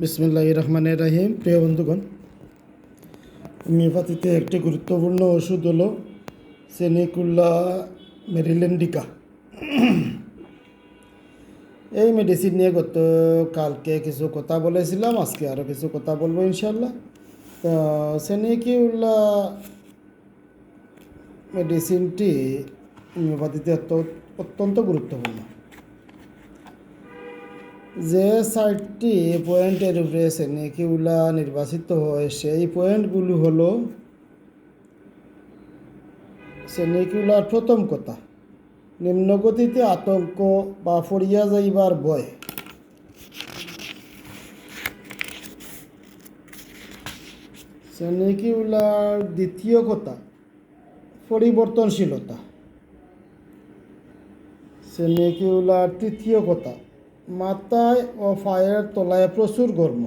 বিসমিল্লাহ রহমানের রাহিম। প্রিয় বন্ধুগণ হোমিওপ্যাথিতে একটি গুরুত্বপূর্ণ ওষুধ হলো সেনিকুল্লা মেরিলেন্ডিকা। এই মেডিসিন নিয়ে গত কালকে কিছু কথা বলেছিলাম, আজকে আরও কিছু কথা বলব ইনশাল্লাহ তো সেনিকিউল্লা মেডিসিনটি হোমিওপ্যাথিতে অত্য- অত্যন্ত গুরুত্বপূর্ণ। যে সাইটটি পয়েন্টের উপরে সেনিকিউলা নির্বাচিত হয়, সেই পয়েন্টগুলো হলো সেনিকিউলার প্রথম কথা, নিম্নগতিতে আতঙ্ক বা ফরিয়া যাইবার ভয়। সেনিকিউলার দ্বিতীয় কথা, পরিবর্তনশীলতা। সেনিকিউলার তৃতীয় কথা মাথায় ও ফায়ের তলায় প্রচুর গরম।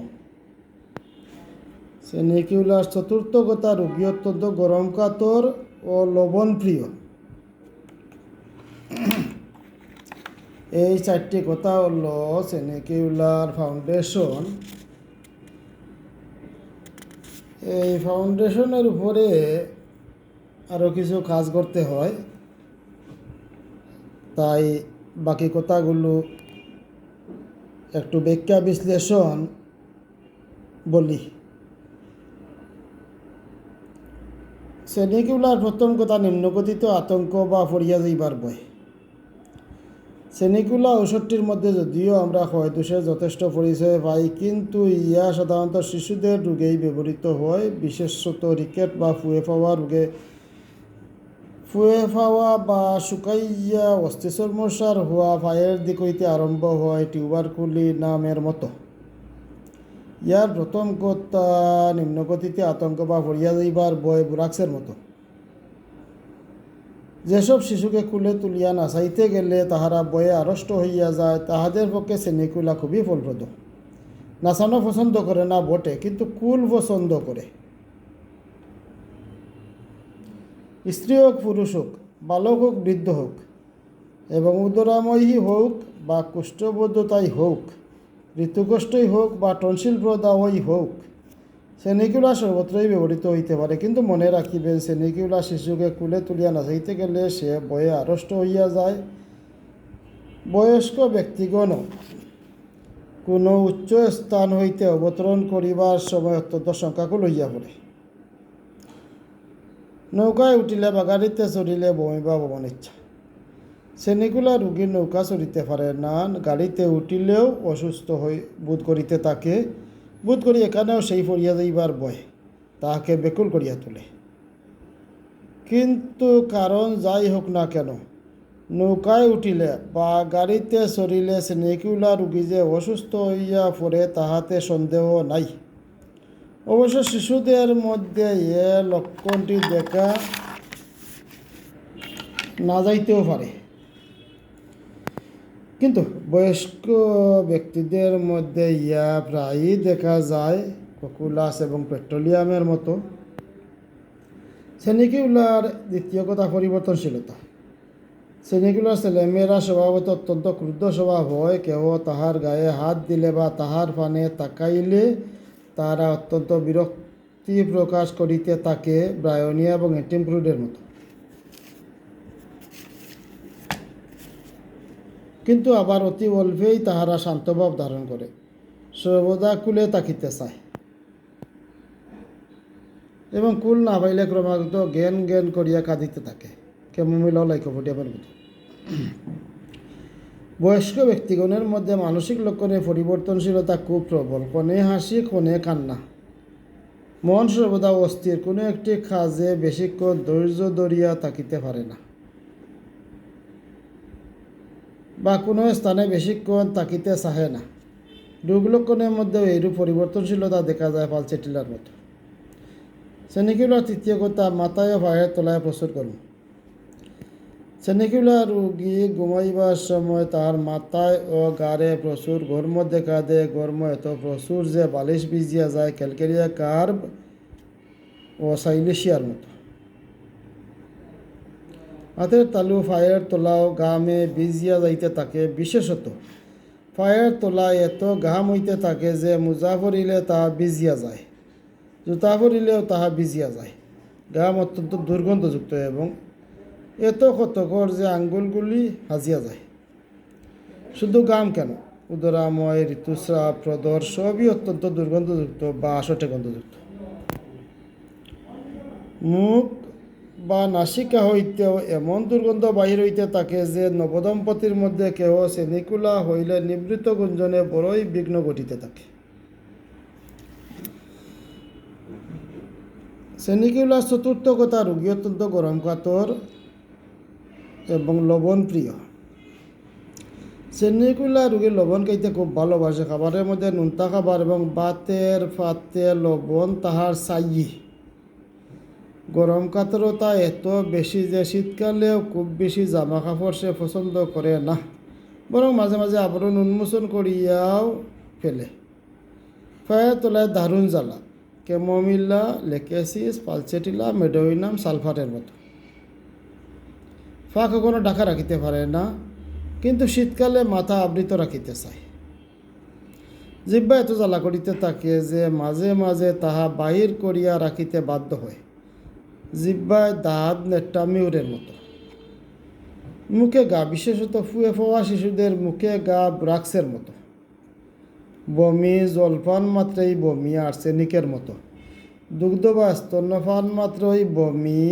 সেনিকিউলার চতুর্থ কথা, রোগী অত্যন্ত গরম কাতর ও লবণ প্রিয় এই চারটি কথা হল সেনিকিউলার ফাউন্ডেশন। এই ফাউন্ডেশনের উপরে আরও কিছু কাজ করতে হয়। তাই বাকি কথাগুলো একটু ব্যাখ্যা বিশ্লেষণ বলি। শ্রেণীগুলার প্রথম কথা নিম্নগতিত আতঙ্ক বা ফরিয়া যাইবার বয়। শ্রেণীগুলা ঔষধটির মধ্যে যদিও আমরা ক্ষয়দোষের যথেষ্ট পরিচয় পাই, কিন্তু ইয়া সাধারণত শিশুদের রোগেই ব্যবহৃত হয়, বিশেষত রিকেট বা ফুয়ে পাওয়া রোগে ফুয়ে পাওয়া বা শুকাইয়া অস্থিচর্মসার হওয়া ফায়ের দিক হইতে আরম্ভ হয় টিউবারকুলি নামের মতো। ইয়ার প্রথম কথা নিম্নগতিতে আতঙ্ক বা ভরিয়া যাইবার বয় বুরাক্সের মতো। যেসব শিশুকে কুলে তুলিয়া নাচাইতে গেলে তাহারা বয়ে আড়ষ্ট হইয়া যায়, তাহাদের পক্ষে শ্রেণীকুলা খুবই ফলপ্রদ। নাচানো পছন্দ করে না বটে, কিন্তু কুল পছন্দ করে। স্ত্রী হোক, পুরুষ হোক, বালক হোক, বৃদ্ধ হোক, এবং উদরাময়ী হোক বা কুষ্ঠবদ্ধতাই হোক ঋতুকষ্টই হোক বা টনসিল প্রদাহই হোক সেনিকুলা সর্বত্রই ব্যবহৃত হইতে পারে। কিন্তু মনে রাখিবেন সেনিকুলা শিশুকে কুলে তুলিয়া নাচাইতে গেলে সে বয়ে আড়ষ্ট হইয়া যায়। বয়স্ক ব্যক্তিগণ কোনো উচ্চ স্থান হইতে অবতরণ করিবার সময় অত্যন্ত সংখ্যাকুল হইয়া পড়ে। নৌকায় উঠিলে বা গাড়িতে চড়িলে বমি বা বমন ইচ্ছা। শ্রেণীগুলা রুগীর নৌকা চড়িতে পারে না গাড়িতে উঠিলেও অসুস্থ হয়ে বোধ করিতে তাকে। বোধ করি এখানেও সেই ফরিয়া যাইবার বয় তাহাকে বেকুল করিয়া তোলে কিন্তু কারণ যাই হোক না কেন নৌকায় উঠিলে বা গাড়িতে চড়িলে শ্রেণীকুলা রুগী যে অসুস্থ হইয়া পড়ে তাহাতে সন্দেহ নাই। অবশ্য শিশুদের মধ্যে এ লক্ষণটি দেখা না যাইতেও পারে। কিন্তু বয়স্ক ব্যক্তিদের মধ্যে ইয়া প্রায়ই দেখা যায়, ককুলাস এবং পেট্রোলিয়ামের মতো। শ্রেণীগুলার দ্বিতীয় কথা, পরিবর্তনশীলতা। শ্রেণীগুলার ছেলেমেয়েরা স্বভাবত অত্যন্ত ক্রুদ্ধ স্বভাব হয়। কেহ তাহার গায়ে হাত দিলে বা তাহার পানে তাকাইলে তারা অত্যন্ত বিরক্তি প্রকাশ করিতে থাকে ব্রায়নিয়া এবং এটিমপ্রুডের মতো। কিন্তু আবার অতি অল্পেই তাহারা শান্তভাব ধারণ করে। সর্বদা কুলে তাকিতে চায়। এবং কুল না পাইলে ক্রমাগত জ্ঞান জ্ঞান করিয়া কাঁদিতে থাকে। কেমন মিলাও লাইক ফটিয়াবার মতো বয়স্ক ব্যক্তিগণের মধ্যে মানসিক লক্ষণে পরিবর্তনশীলতা খুব প্রবল। কোনে হাসি, কোনে কান্না। মন সর্বদা অস্থির। কোনো একটি কাজে বেশিক্ষণ ধৈর্য ধরিয়া থাকিতে পারে না। বা কোনো স্থানে বেশিক্ষণ তাকিতে চাহে না। রোগ লক্ষণের মধ্যেও এইরূপ পরিবর্তনশীলতা দেখা যায় পালচেটিলার মতো। শ্রেণীগুলোর তৃতীয় কথা, মাথায় ও পায়ের তলায় প্রচুর গরম। শ্রেণীগুলা রোগী ঘুমাইবার সময় তার মাথায় ও গাড়ে প্রচুর গর্ম দেখা দেয়। গর্ম এত প্রচুর যে বালিশ ভিজিয়া যায়। ক্যালকেরিয়া কার্ব ও সাইলেশিয়ার মতো। হাতের তালু ফায়ের তোলাও গামে ভিজিয়া যাইতে থাকে। বিশেষত পায়ের তলায় এত ঘাম হইতে থাকে যে মোজা পরিলে তাহা ভিজিয়া যায়। জুতা পরিলেও তাহা ভিজিয়া যায়। ঘাম অত্যন্ত দুর্গন্ধযুক্ত এবং এত ক্ষতকর যে আঙ্গুলগুলি হাজিয়া যায়। শুধু গাম কেন? উদরাময়, ঋতুস্রাব প্রদর সবই অত্যন্ত দুর্গন্ধযুক্ত বা আসটে গন্ধযুক্ত মুখ বা নাসিকা হইতেও এমন দুর্গন্ধ বাহির হইতে থাকে যে নবদম্পতির মধ্যে কেহ সেনিকুলা হইলে নিবৃত গুঞ্জনে বড়ই বিঘ্ন ঘটিতে থাকে। সেনিকুলা চতুর্থ কথা, রোগী অত্যন্ত গরম কাতর। এবং লবণ প্রিয়। সেনিকুলা রোগী লবণ খাইতে খুব ভালোবাসে খাবারের মধ্যে নুনতা খাবার এবং বাতের ফাতে লবণ তাহার সাইয়ি গরম কাতরতা এত বেশি যে শীতকালেও খুব বেশি জামা কাপড় সে পছন্দ করে না। বরং মাঝে মাঝে আবরণ উন্মোচন করিয়াও ফেলে। ফায়ের তোলায় দারুণ জ্বালা। কেমোমিল্লা লেকেসিস পালচেটিলা, মেডোইনাম সালফারের মতো। ফা কখনো ঢাকা রাখিতে পারে না, কিন্তু শীতকালে মাথা আবৃত রাখিতে চায়। জিব্বা এত জ্বালা করিতে থাকে যে মাঝে মাঝে তাহা বাহির করিয়া রাখিতে বাধ্য হয়। জিব্বায় দাঁত নেট্টা মিউরের মতো। মুখে গা বিশেষত ফুয়ে ফোয়া শিশুদের মুখে গা ব্রাক্সের মতো। বমি জলপান মাত্রই বমি আর্সেনিকের মতো। দুগ্ধ বা স্তন্যপান মাত্রই বমি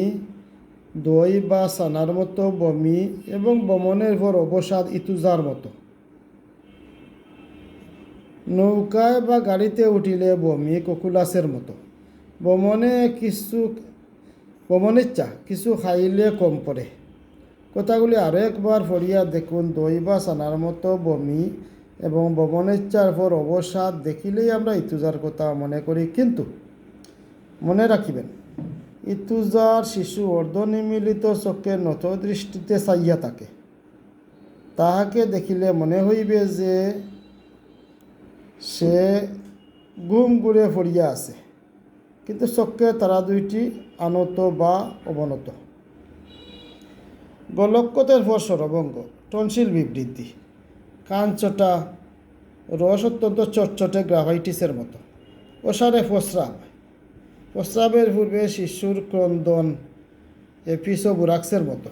দই বা সানার মতো, বমি এবং বমনের পর অবসাদ ইতুজার মতো। নৌকায় বা গাড়িতে উঠিলে বমি ককুলাসের মতো। বমনে কিছু বমনের চা কিছু খাইলে কম পড়ে কথাগুলি আরও একবার পড়িয়া দেখুন দই বা সানার মতো বমি এবং চার পর অবসাদ দেখিলেই আমরা ইতুজার কথা মনে করি। কিন্তু মনে রাখিবেন ইতুজার শিশু অর্ধনিমিলিত চোখে নত দৃষ্টিতে চাইয়া থাকে। তাহাকে দেখিলে মনে হইবে যে সে গুম গুড়ে পড়িয়া আছে। কিন্তু চক্ষে তারা দুইটি আনত বা অবনত। গলক্ষতের পর সরবঙ্গ, টনসিল বিবৃদ্ধি কাঞ্চটা রস অত্যন্ত চটচটে গ্রাভাইটিসের মতো। ওসারে প্রস্রাব প্রস্রাবের পূর্বে শিশুর ক্রন্দন এপিসো বুরাক্সের মতো।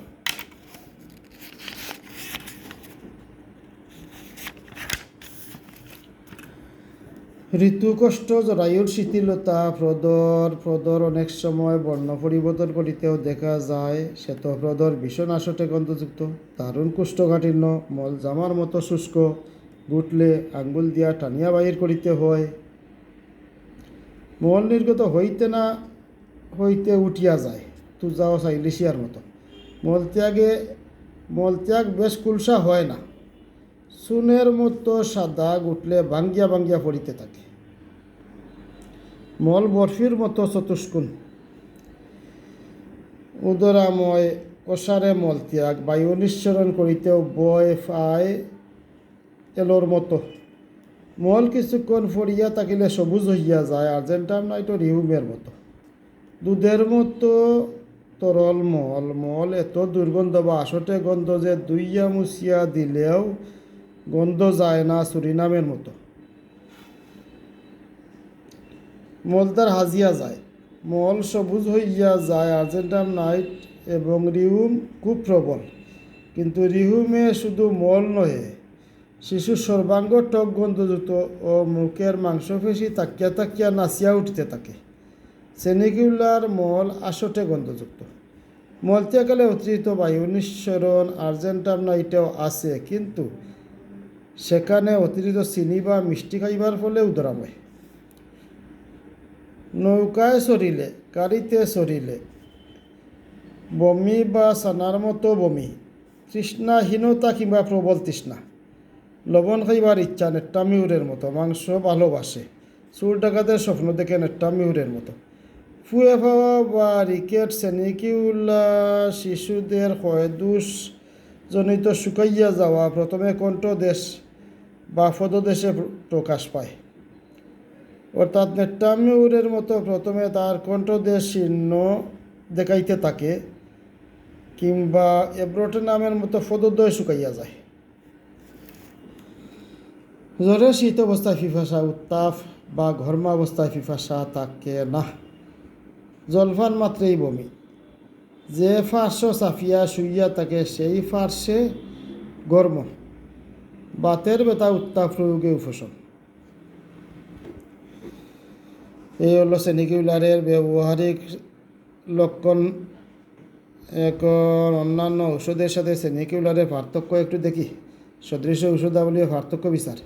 ঋতুকষ্ট জরায়ুর শিথিলতা প্রদর প্রদর অনেক সময় বর্ণ পরিবর্তন করিতেও দেখা যায়, শ্বেত প্রদর ভীষণ আসটে গন্ধযুক্ত, দারুণ কুষ্ঠকাঠিন্য মল জামার মতো শুষ্ক গুটলে আঙ্গুল দিয়া টানিয়া বাহির করিতে হয়। মল নির্গত হইতে না হইতে উঠিয়া যায় তুজাও সাইলিশিয়ার মতো। মলত্যাগে, মলত্যাগ বেশ কুলসা হয় না। চুনের মতো সাদা গুটলে ভাঙ্গিয়া ভাঙ্গিয়া পড়িতে থাকে। মল বরফির মতো চতুষ্কুণ উদরাময় অসারে মলত্যাগ বায়ু নিঃসরণ করিতেও বয় ফায় এলোর মতো। মল কিছুক্ষণ ফরিয়া থাকিলে সবুজ হইয়া যায়। আর্জেন্টাম নাইটো রিহুমের মতো। দুধের মতো তরল মল। মল এত দুর্গন্ধ বা আসটে গন্ধ যে দুইয়া মুছিয়া দিলেও গন্ধ যায় না সুরিনামের মতো। মলদার হাজিয়া যায়। মল সবুজ হইয়া যায়। আর্জেন্টাম নাইট এবং রিহুম খুব প্রবল কিন্তু রিহুমে শুধু মল নহে শিশুর সর্বাঙ্গ টক গন্ধযুক্ত ও মুখের মাংসপেশি তাকিয়া তাকিয়া নাচিয়া উঠিতে থাকে। সেনিকুলার মল আসটে গন্ধযুক্ত। মলত্যাকালে অতিরিক্ত বায়ু নিঃসরণ আর্জেন্টাম নাইটেও আছে, কিন্তু সেখানে অতিরিক্ত চিনি বা মিষ্টি খাইবার ফলে উদরাম নৌকায় চড়িলে, গাড়িতে চড়িলে, বমি বা সানার মতো বমি, তৃষ্ণাহীনতা কিংবা প্রবল তৃষ্ণা। লবণ খাইবার ইচ্ছা নেট্টা মিউরের মতো, মাংস ভালোবাসে। চুর ডাকাতের স্বপ্ন দেখে নেট্টা মিউরের মতো। ফুয়ে খাওয়া বা রিকেট সেনিকিউলা শিশুদের হয়দুষ জনিত শুকাইয়া যাওয়া প্রথমে কণ্ঠদেশ বা পদদেশে প্রকাশ পায়। অর্থাৎ নেট্টামিউরের মতো প্রথমে তার কণ্ঠদেশ শীর্ণ দেখাইতে থাকে, কিংবা এব্রোটে নামের মতো পদদ্বয় শুকাইয়া যায়। জ্বরে শীত অবস্থায় ফিফাসা উত্তাপ বা ঘর্মা অবস্থায় ফিফাসা থাকে না। জলফান মাত্রেই বমি। যে ফার্শ্ব সাফিয়া শুইয়া তাকে সেই ফার্সে গর্ম বাতের ব্যথা উত্তাপ রোগে উপশম এই হলো সেনিকিউলারের ব্যবহারিক লক্ষণ। এখন অন্যান্য ওষুধের সাথে সেনিকিউলারের পার্থক্য একটু দেখি। সদৃশ ঔষধাবলীর পার্থক্য বিচার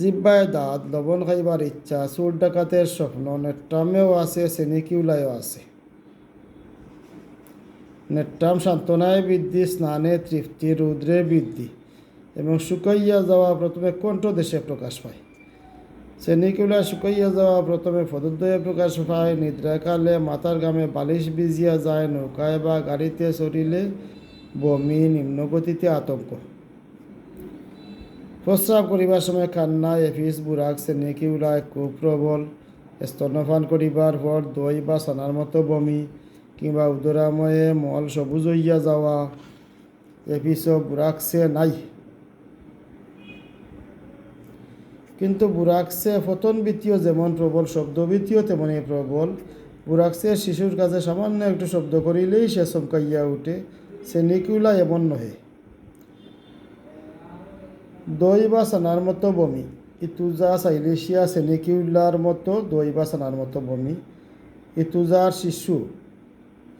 জিব্বায় দাঁত, লবণ খাইবার ইচ্ছা, চুল ডাকাতের স্বপ্ন নেট্রামেও আছে সেনিকিউলায়ও আছে। নেট্রাম সান্ত্বনায় বৃদ্ধি, স্নানে তৃপ্তি, রৌদ্রে বৃদ্ধি এবং শুকাইয়া যাওয়া প্রথমে কণ্ঠ দেশে প্রকাশ পায়। সেনিকুলা শুকাইয়া যাওয়া প্রথমে পদদ্বয়ে প্রকাশ পায় নিদ্রাকালে মাথার গামে বালিশ ভিজিয়া যায়, নৌকায় বা গাড়িতে চড়িলে বমি, নিম্নগতিতে আতঙ্ক। প্রস্রাব করিবার সময় কান্না এফিস বুরাক সেনিকিউলায় খুব প্রবল স্তন্যপান করিবার পর দই বা সানার মতো বমি কিংবা উদরাময়ে মল সবুজ হইয়া যাওয়া। এফিসও বুরাকসে নাই। কিন্তু বুরাকসে ফতনবৃত্তীয় যেমন প্রবল শব্দবৃত্তীয় তেমনই প্রবল। বুরাকসে শিশুর কাছে সামান্য একটু শব্দ করিলেই সে চমকাইয়া উঠে। সে নিকুলা এমন নহে। দই বা সানার মতো বমি ইতুজা সাইলেশিয়া সেনিকিউলার মতো দই বা সানার মতো বমি ইতুজার শিশু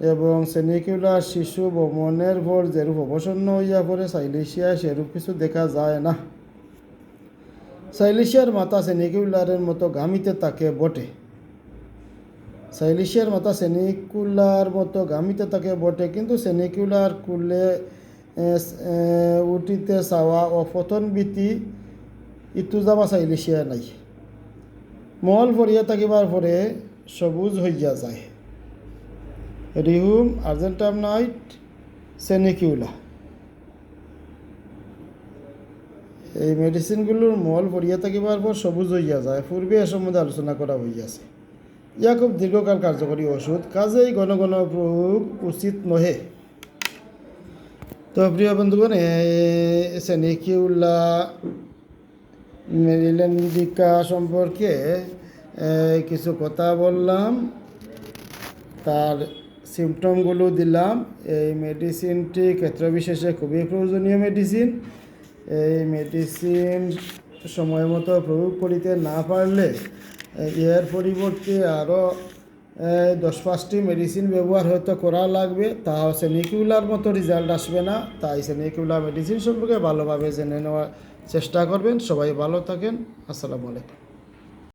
এবং সেনিকিউলার শিশু বমনের পর যেরূপ অবসন্ন হইয়া পড়ে সাইলেশিয়া সেরূপ কিছু দেখা যায় না। সাইলিশিয়ার মাথা সেনিকুলারের মতো গামিতে তাকে বটে। সাইলিশিয়ার মাথা সেনিকুলার মতো গামিতে তাকে বটে, কিন্তু সেনিকুলার কুলে উঠিতে চাওয়া ও পতনবৃত্তি ইতুজা বা সাইলিশিয়া নাই। মল ভরিয়া থাকিবার পরে সবুজ হইয়া যায়। রিহুম আর্জেন্টাম নাইট সেনিকিউলা এই মেডিসিনগুলোর মল ভরিয়া থাকিবার পর সবুজ হইয়া যায়। পূর্বে এ সম্বন্ধে আলোচনা করা হইয়াছে ইয়া খুব দীর্ঘকাল কার্যকরী ওষুধ কাজেই ঘন ঘন প্রয়োগ উচিত নহে। তো প্রিয় বন্ধুগণ সেনিকিউলা মেরিলেন্ডিকা সম্পর্কে কিছু কথা বললাম, তার সিমটমগুলো দিলাম। এই মেডিসিনটি ক্ষেত্রবিশেষে খুবই প্রয়োজনীয় মেডিসিন এই মেডিসিন সময় মতো প্রয়োগ করিতে না পারলে, এর পরিবর্তে আরও দশ পাঁচটি মেডিসিন ব্যবহার হয়তো করা লাগবে। তা সেনিকিউলার মতো রেজাল্ট আসবে না। তাই সে নিকিউলার মেডিসিন সম্পর্কে ভালোভাবে জেনে নেওয়ার চেষ্টা করবেন। সবাই ভালো থাকেন। আসসালামু আলাইকুম।